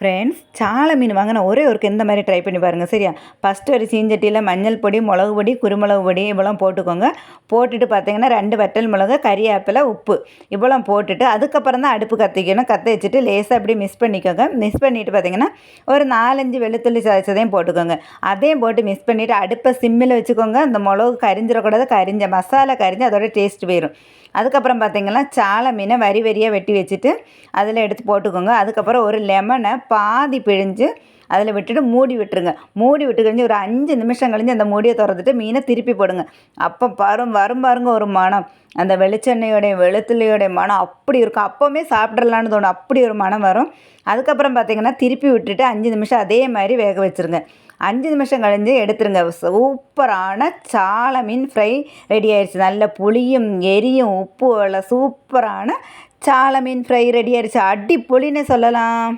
Friends சாலை மீன் வாங்கின ஒரே ஒருக்கு இந்த மாதிரி ட்ரை பண்ணி பாருங்கள் சரியா? ஃபஸ்ட்டு ஒரு சீஞ்சட்டியில் மஞ்சள் பொடி மிளகு பொடி குருமிளகு பொடி இவ்வளோ போட்டுக்கோங்க. போட்டுட்டு பார்த்தீங்கன்னா ரெண்டு வட்டல் மிளகு கறியாப்பில் உப்பு இவ்வளோ போட்டுட்டு அதுக்கப்புறம் தான் அடுப்பு கத்திக்கணும். கத்த வச்சுட்டு லேசாக அப்படி மிஸ் பண்ணிக்கோங்க. மிஸ் பண்ணிவிட்டு பார்த்தீங்கன்னா ஒரு நாலஞ்சு வெளுத்துள்ளி சாய்ச்சதையும் போட்டுக்கோங்க. அதையும் போட்டு மிஸ் பண்ணிவிட்டு அடுப்பை சிம்மில் வச்சுக்கோங்க. அந்த மிளகு கரிஞ்சிடக்கூடாது. கரிஞ்ச மசாலா கரிஞ்சு அதோட டேஸ்ட் போயிடும் அதுக்கப்புறம் பார்த்தீங்கன்னா சாலை மீனை வரி வரியாக வெட்டி வச்சுட்டு அதில் எடுத்து போட்டுக்கோங்க. அதுக்கப்புறம் ஒரு லெமனை பாதி பிழிஞ்சு அதில் விட்டுட்டு மூடி விட்டுருங்க. மூடி விட்டு கழிஞ்சு ஒரு அஞ்சு நிமிஷம் கழிஞ்சு அந்த மூடியை திறந்துட்டு மீனை திருப்பி போடுங்க. அப்போ பாரும் வரும் பாருங்க ஒரு மனம். அந்த வெளிச்செண்ணெயோடைய வெளுத்துள்ளையோடைய மனம் அப்படி இருக்கும். அப்போவுமே சாப்பிட்றலான்னு தோணும். அப்படி ஒரு மனம் வரும். அதுக்கப்புறம் பார்த்தீங்கன்னா திருப்பி விட்டுட்டு அஞ்சு நிமிஷம் அதே மாதிரி வேக வச்சுருங்க. அஞ்சு நிமிஷம் கழிஞ்சு எடுத்துருங்க. சூப்பரான சாலை மீன் ஃப்ரை ரெடி ஆயிடுச்சு. நல்ல புளியும் எரியும் உப்பு உள்ள சூப்பரான சாலை மீன் ஃப்ரை ரெடி ஆயிடுச்சு. அடி புளின்னு சொல்லலாம்.